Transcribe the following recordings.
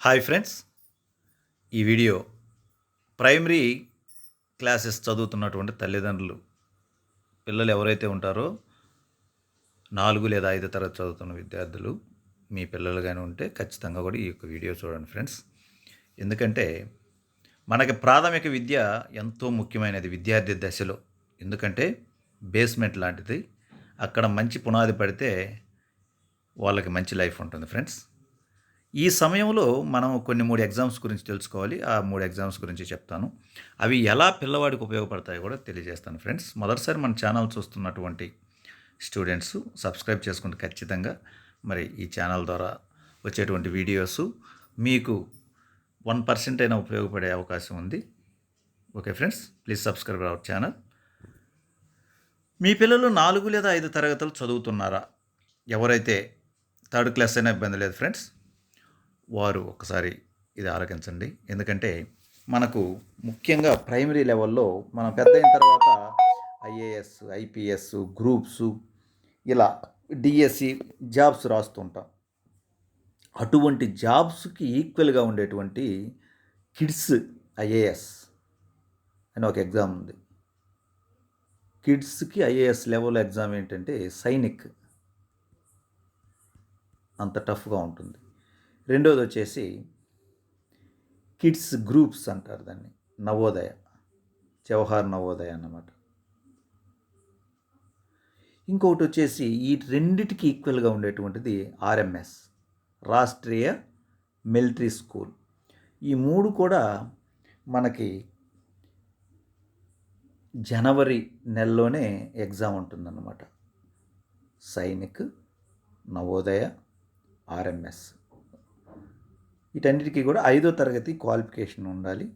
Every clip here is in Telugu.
హాయ్ ఫ్రెండ్స్ ఈ వీడియో ప్రైమరీ క్లాసెస్ చదువుతున్నటువంటి తల్లిదండ్రులు పిల్లలు ఎవరైతే ఉంటారో నాలుగు లేదా ఐదు తరగతి చదువుతున్న విద్యార్థులు మీ పిల్లలు కానీ ఉంటే ఖచ్చితంగా కూడా ఈ యొక్క వీడియో చూడండి ఫ్రెండ్స్ ఎందుకంటే మనకి ప్రాథమిక విద్య ఎంతో ముఖ్యమైనది విద్యార్థి దశలో. ఎందుకంటే బేస్మెంట్ లాంటిది. అక్కడ మంచి పునాది పడితే వాళ్ళకి మంచి లైఫ్ ఉంటుంది ఫ్రెండ్స్ ఈ సమయంలో మనం కొన్ని మూడు ఎగ్జామ్స్ గురించి తెలుసుకోవాలి. ఆ మూడు ఎగ్జామ్స్ గురించి చెప్తాను. అవి ఎలా పిల్లవాడికి ఉపయోగపడతాయో కూడా తెలియజేస్తాను ఫ్రెండ్స్. మొదటిసారి మన ఛానల్ చూస్తున్నటువంటి స్టూడెంట్స్ సబ్స్క్రైబ్ చేసుకుంటే ఖచ్చితంగా మరి ఈ ఛానల్ ద్వారా వచ్చేటువంటి వీడియోస్ మీకు వన్ పర్సెంట్ అయినా ఉపయోగపడే అవకాశం ఉంది. Okay friends please subscribe our channel. మీ పిల్లలు నాలుగు లేదా ఐదు తరగతులు చదువుతున్నారా? ఎవరైతే థర్డ్ క్లాస్ అయినా ఇబ్బంది లేదు ఫ్రెండ్స్. వారు ఒకసారి ఇది ఆలోచించండి ఎందుకంటే మనకు ముఖ్యంగా ప్రైమరీ లెవెల్లో మనం పెద్ద అయిన తర్వాత ఐఏఎస్ ఐపీఎస్ గ్రూప్స్ ఇలా డిఎస్సి జాబ్స్ రాస్తుంటాం అటువంటి జాబ్స్కి ఈక్వల్గా ఉండేటువంటి కిడ్స్ ఐఏఎస్ అని ఒక ఎగ్జామ్ ఉంది. కిడ్స్కి ఐఏఎస్ లెవెల్ ఎగ్జామ్ ఏంటంటే సైనిక్. అంత టఫ్గా ఉంటుంది. రెండోది వచ్చేసి కిడ్స్ గ్రూప్స్ అంటారు దాన్ని నవోదయ జవహర్ నవోదయ అన్నమాట. ఇంకొకటి వచ్చేసి ఈ రెండిటికి ఈక్వల్గా ఉండేటువంటిది ఆర్ఎంఎస్ రాష్ట్రీయ మిలిటరీ స్కూల్. ఈ మూడు కూడా మనకి జనవరి నెలలోనే ఎగ్జామ్ ఉంటుందన్నమాట. సైనిక్ నవోదయ ఆర్ఎంఎస్. వీటన్నిటికీ కూడా ఐదో తరగతి క్వాలిఫికేషన్ ఉండాలి.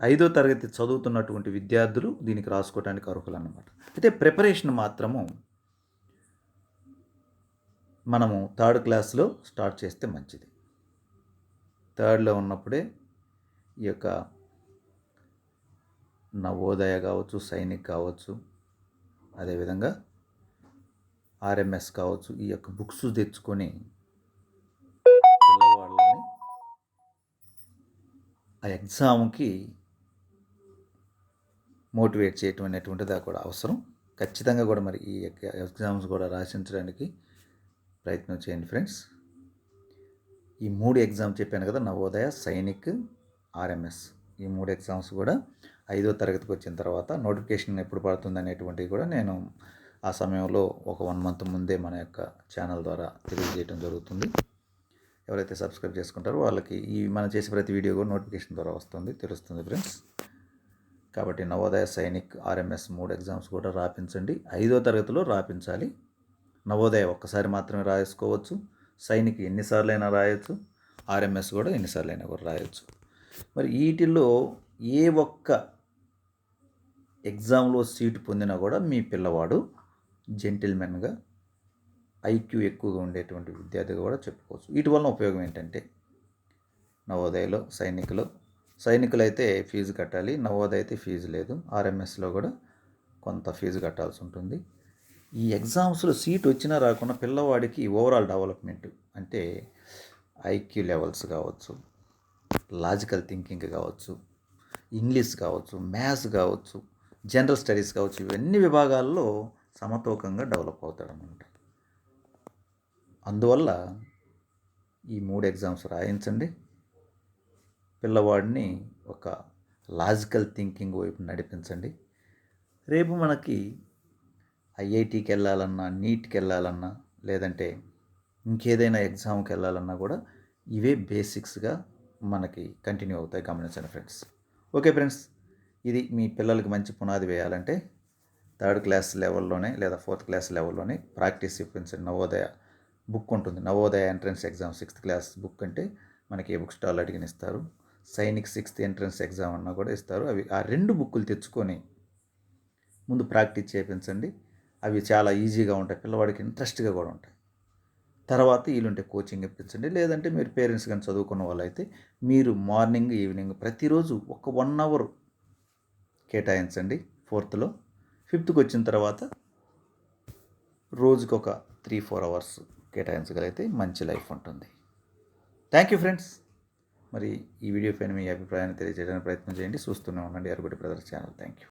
ఐదో తరగతి చదువుతున్నటువంటి విద్యార్థులు దీనికి రాసుకోవడానికి అర్హులు అన్నమాట అయితే ప్రిపరేషన్ మాత్రము మనము థర్డ్ క్లాస్లో స్టార్ట్ చేస్తే మంచిది. థర్డ్లో ఉన్నప్పుడే ఈ యొక్క నవోదయ కావచ్చు సైనిక్ కావచ్చు అదేవిధంగా ఆర్ఎంఎస్ కావచ్చు ఈ యొక్క బుక్స్ తెచ్చుకొని ఆ ఎగ్జామ్కి మోటివేట్ చేయటం అనేటువంటిది కూడా అవసరం. ఖచ్చితంగా కూడా మరి ఈ ఎగ్జామ్స్ కూడా రాసించడానికి ప్రయత్నం చేయండి ఫ్రెండ్స్. ఈ మూడు ఎగ్జామ్ చెప్పాను కదా నవోదయ సైనిక్ ఆర్ఎంఎస్. ఈ మూడు ఎగ్జామ్స్ కూడా ఐదో తరగతికి వచ్చిన తర్వాత నోటిఫికేషన్ ఎప్పుడు పడుతుంది అనేటువంటివి కూడా నేను ఆ సమయంలో ఒక వన్ మంత్ ముందే మన యొక్క ఛానల్ ద్వారా తెలియజేయడం జరుగుతుంది. ఎవరైతే సబ్స్క్రైబ్ చేసుకుంటారో వాళ్ళకి ఈ మనం చేసే ప్రతి వీడియో కూడా నోటిఫికేషన్ ద్వారా వస్తుంది తెలుస్తుంది ఫ్రెండ్స్ కాబట్టి నవోదయ సైనిక్ ఆర్ఎంఎస్ మూడు ఎగ్జామ్స్ కూడా రాపించండి. ఐదో తరగతిలో రాపించాలి. నవోదయ ఒక్కసారి మాత్రమే రాసుకోవచ్చు. సైనిక్ ఎన్నిసార్లు అయినా రాయొచ్చు. ఆర్ఎంఎస్ కూడా ఎన్నిసార్లు అయినా కూడా రాయొచ్చు. మరి వీటిల్లో ఏ ఒక్క ఎగ్జామ్లో సీటు పొందినా కూడా మీ పిల్లవాడు జెంటిల్మెన్గా ఐక్యూ ఎక్కువగా ఉండేటువంటి విద్యార్థిగా కూడా చెప్పుకోవచ్చు. వీటి వలన ఉపయోగం ఏంటంటే నవోదయలో సైనికులు సైనికులు అయితే ఫీజు కట్టాలి నవోదయ అయితే ఫీజు లేదు ఆర్ఎంఎస్లో కూడా కొంత ఫీజు కట్టాల్సి ఉంటుంది. ఈ ఎగ్జామ్స్లో సీట్ వచ్చినా రాకుండా పిల్లవాడికి ఓవరాల్ డెవలప్మెంట్ అంటే ఐక్యూ లెవెల్స్ కావచ్చు లాజికల్ థింకింగ్ కావచ్చు ఇంగ్లీష్ కావచ్చు మ్యాథ్స్ కావచ్చు జనరల్ స్టడీస్ కావచ్చు ఇవన్నీ విభాగాల్లో సమతూకంగా డెవలప్ అవుతాడనమాట అందువల్ల ఈ మూడు ఎగ్జామ్స్ రాయించండి. పిల్లవాడిని ఒక లాజికల్ థింకింగ్ వైపు నడిపించండి. రేపు మనకి ఐఐటికి వెళ్ళాలన్నా నీట్కి వెళ్ళాలన్నా లేదంటే ఇంకేదైనా ఎగ్జామ్కి వెళ్ళాలన్నా కూడా ఇవే బేసిక్స్గా మనకి కంటిన్యూ అవుతాయి. గమనించండి ఫ్రెండ్స్. ఓకే ఫ్రెండ్స్ ఇది మీ పిల్లలకి మంచి పునాది వేయాలంటే థర్డ్ క్లాస్ లెవెల్లోనే లేదా ఫోర్త్ క్లాస్ లెవెల్లోనే ప్రాక్టీస్ ఇప్పించండి నవోదయ బుక్ ఉంటుంది. Navodaya entrance exam sixth class book అంటే మనకి ఏ బుక్ స్టాల్ అడిగిన ఇస్తారు. సైనిక్ సిక్స్త్ ఎంట్రన్స్ ఎగ్జామ్ అన్నా కూడా ఇస్తారు. అవి ఆ రెండు బుక్కులు తెచ్చుకొని ముందు ప్రాక్టీస్ చేయించండి. అవి చాలా ఈజీగా ఉంటాయి. పిల్లవాడికి ఇంట్రెస్ట్గా కూడా ఉంటాయి. తర్వాత వీలుంటే కోచింగ్ ఇప్పించండి. లేదంటే మీరు పేరెంట్స్ కానీ చదువుకున్న వాళ్ళైతే మీరు మార్నింగ్ ఈవినింగ్ ప్రతిరోజు ఒక వన్ అవర్ కేటాయించండి ఫోర్త్లో. ఫిఫ్త్కి వచ్చిన తర్వాత రోజుకొక త్రీ ఫోర్ అవర్స్ కేటాయించగలిగితే మంచి లైఫ్ ఉంటుంది. థ్యాంక్ యూ ఫ్రెండ్స్ మరి ఈ వీడియో పైన మీ అభిప్రాయాన్ని తెలియజేయడానికి ప్రయత్నం చేయండి. చూస్తూనే ఉండండి. Arugudi brothers channel. Thank you